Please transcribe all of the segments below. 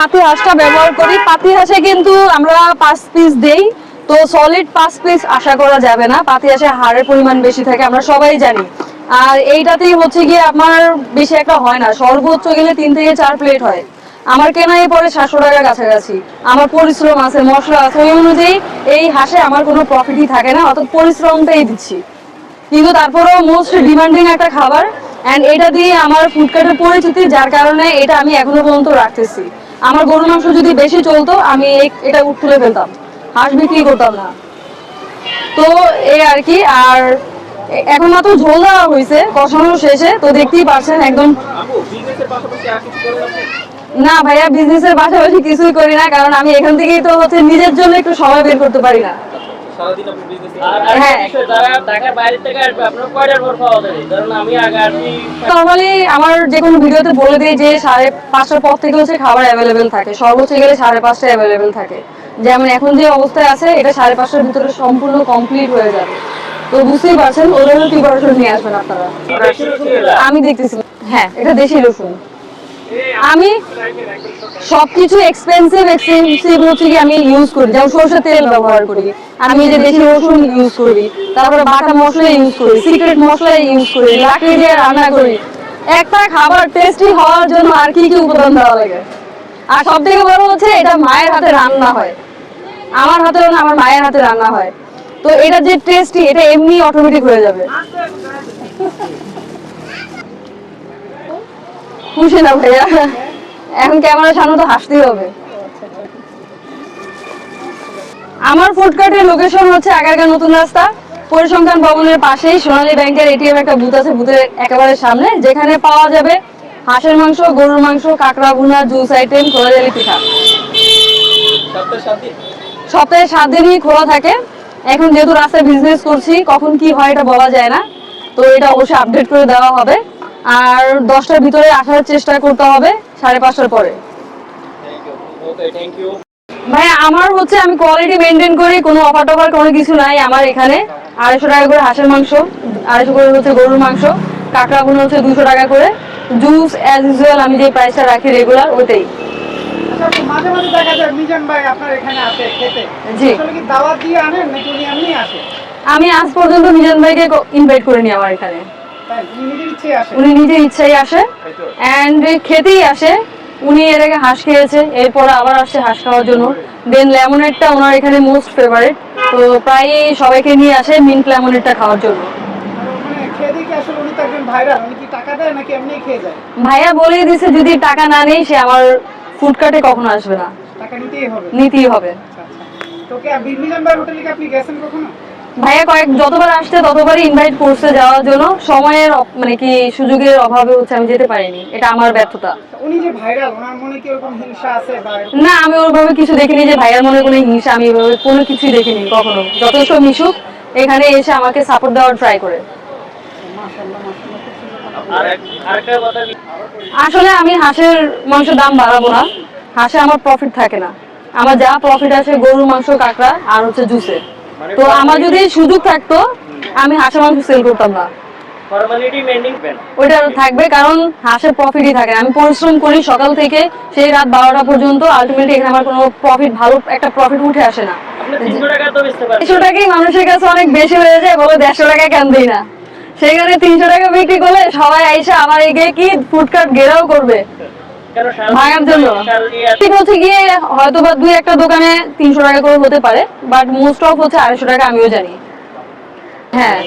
পাতি হাঁসটা ব্যবহার করি। পাতি হাঁসে কিন্তু আমরা পাঁচ পিস দেই। তো সলিড পাঁচ পিস আশা করা যাবে না। পাতি হাঁসে হাড়ের পরিমাণ বেশি থাকে, আমরা সবাই জানি। আর এইটাতেই হচ্ছে গিয়ে আমার বেশি একটা হয় না। সর্বোচ্চ গেলে তিন থেকে চার প্লেট হয়। আমার কেনাই পরে সাতশো টাকার কাছাকাছি। আমার পরিশ্রম আছে, মশলা আছে, ওই অনুযায়ী এই হাঁসে আমার কোনো প্রফিটই থাকে না। অর্থাৎ পরিশ্রমটাই দিচ্ছি। কিন্তু তারপরেও মোস্ট ডিমান্ডিং একটা খাবার। এন্ড এটা দিয়ে আমার ফুডকার্টের পরিচিতি, যার কারণে এটা আমি এখনও পর্যন্ত রাখতেছি। আমার গরু মাংস যদি বেশি চলতো আমি এটা উঠ তুলে ফেলতাম। হাঁস বিক্রি করতাম না। তো এই আর কি আর এখন মাত্র ঝোল দেওয়া হয়েছে কষানো শেষে। তো দেখতেই পাচ্ছেন একদম না ভাইয়া বিজনেসের পাশাপাশি কিছুই করি না কারণ আমি এখান থেকেই তো হচ্ছে নিজের জন্য একটু সময় বের করতে পারি না। সারাদিন আপনি বিজনেস আর হ্যাঁ। বিষয়, যারা ঢাকার বাইরে থেকে আসবে আপনার কয়টার পর পাওয়া যাবে? ধরুন আমি আগে আসি নর্মালি আমার যে কোনো ভিডিওতে বলে দিই যে সাড়ে পাঁচটার পর থেকে হচ্ছে খাবার অ্যাভেলেবেল থাকে। সর্বোচ্চ গেলে সাড়ে পাঁচটা অ্যাভেলেবেল থাকে। যেমন এখন যে অবস্থায় আছে এটা সাড়ে পাঁচটার ভিতরে সম্পূর্ণ কমপ্লিট হয়ে যাবে। তো বুঝতেই পারছেন ওদেরও প্রিপারেশন নিয়ে আসবেন আপনারা। আমি দেখতেছি। হ্যাঁ এটা দেশি রসুন। আমি সবকিছু এক্সপেন্সিভ এক্সপেন্সিভ হচ্ছে কি আমি ইউজ করি। যেমন সরষের তেল ব্যবহার করি। আমি যে দেশি রসুন ইউজ করি। তারপরে বাটা মশলা ইউজ করি। সিক্রেট মশলা ইউজ করি। লাকড়ি দিয়ে রান্না করি। একটা খাবার টেস্টি হওয়ার জন্য আর কি কি উপাদান দেওয়া লাগে? আর সব থেকে বড় হচ্ছে এটা মায়ের হাতে রান্না হয়। আমার হাতে না, আমার মায়ের হাতে রান্না হয়। তো এটা যে টেস্টি এটা এমনি অটোমেটিক হয়ে যাবে। খুশি না ভাইয়া। এখন ক্যামেরার সামনে তো হাসতেই হবে। আমার ফুডকার্টের লোকেশন হচ্ছে আগারগাঁ নতুন রাস্তা। পরিসংখ্যান ভবনের পাশেই সোনালী ব্যাংকের এটিএম একটা বুথ আছে বুথের একেবারে সামনে, যেখানে পাওয়া যাবে হাঁসের মাংস, গরুর মাংস, কাঁকড়া, ভুনা জুস আইটেম খোলা জালি পিঠা। সপ্তাহে সাত দিনই খোলা থাকে। এখন যেহেতু রাস্তায় বিজনেস করছি, কখন কি হয় এটা বলা যায় না। তো এটা অবশ্যই আপডেট করে দেওয়া হবে। আর দশটার ভিতরে আসার চেষ্টা করতে হবে সাড়ে পাঁচটার পরে। ভাই আমার হচ্ছে আমি কোয়ালিটি মেনটেন করি কোনো অফার টফার কোনো কিছু নাই আমার এখানে। আড়াইশো টাকা করে হাঁসের মাংস আড়াইশো করে হচ্ছে গরুর মাংস কাঁকড়া গুলো হচ্ছে দুশো টাকা করে। জুস অ্যাজ ইউজুয়াল আমি যে প্রাইসটা রাখি রেগুলার ওইটাই। আচ্ছা, মাঝে মাঝে দেখা যায় মিজান ভাই আপনার এখানে আসে খেতে। জি। কি দাওয়াত দিয়ে আনেন নাকি উনি এমনি আসে? আমি আজ পর্যন্ত মিজান ভাইকে ইনভাইট করে করিনি আমার এখানে। উনি নিজের ইচ্ছাই আসে অ্যান্ড খেতেই আসে। উনি এর আগে হাঁস খেয়েছে এরপরে আবার আসছে হাঁস খাওয়ার জন্য। দেন লেমনেডটা ওনার এখানে মোস্ট ফেভারিট তো প্রায় সবাইকে নিয়ে আসে মিন্ট লেমনেডটা খাওয়ার জন্য। যায়? ভাইয়া বলেই দিছে যদি টাকা না নেই সে আমার ফুড কার্টে কখনো আসবে না। টাকা নিতেই হবে। নিতেই হবে। আচ্ছা আচ্ছা। আপনি গেছেন কখনো? ভাইয়া কয়েক যতবার আসছে ততবারই ইনভাইট করছে যাওয়ার জন্য। সময়ের মানে কি সুযোগের অভাবে হচ্ছে আমি যেতে পারিনি। এটা আমার ব্যর্থতা। উনি যে ভাইরাল ওনার মনে কি এরকম হিংসা আছে বা না আমি ওইভাবে কিছু দেখিনি যে ভাইয়ার মনে কোনো হিংসা আমি ওইভাবে কোনো কিছুই দেখিনি কখনো। যথেষ্ট মিশুক এখানে এসে আমাকে সাপোর্ট দেওয়ার ট্রাই করে। আসলে আমি হাঁসের মাংসের দাম বাড়াবো না। হাঁসে আমার প্রফিট থাকে না। আমার যা প্রফিট আছে গরুর মাংস কাঁকড়া আর হচ্ছে জুসে তো আমার যদি সুযোগ থাকতো আমি হাঁসের মাংস সেল করতাম না। ওইটা থাকবে কারণ হাঁসের প্রফিটই থাকে। আমি পরিশ্রম করি সকাল থেকে সেই রাত বারোটা পর্যন্ত আলটিমেটলি এখানে আমার কোনো প্রফিট ভালো একটা প্রফিট উঠে আসে না। তিনশো টাকাই মানুষের কাছে অনেক বেশি হয়ে যায় বলে দেড়শো টাকা কেন দিই না? সেখানে তিনশো টাকা বিক্রি করলে সবাই আইসা আমার এগে কি ফুডকার্ট ঘেরাও করবে? জন্য হচ্ছে গিয়ে হয়তো বা দুই একটা দোকানে তিনশো টাকা করে হতে পারে বাট মোস্ট অফ হচ্ছে আড়াইশো টাকা আমিও জানি। হ্যাঁ।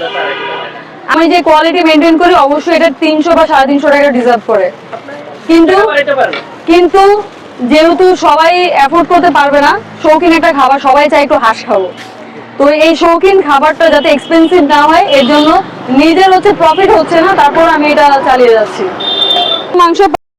আমি যে কোয়ালিটি মেনটেন করি অবশ্যই এটা তিনশো বা সাড়ে তিনশো টাকা ডিজার্ভ করে। কিন্তু কিন্তু যেহেতু সবাই অ্যাফোর্ড করতে পারবে না শৌখিন একটা খাবার সবাই চায় একটু হাঁস খাব। তো এই শৌখিন খাবারটা যাতে এক্সপেন্সিভ না হয় এর জন্য নিজের হচ্ছে প্রফিট হচ্ছে না তারপর আমি এটা চালিয়ে যাচ্ছি। মাংস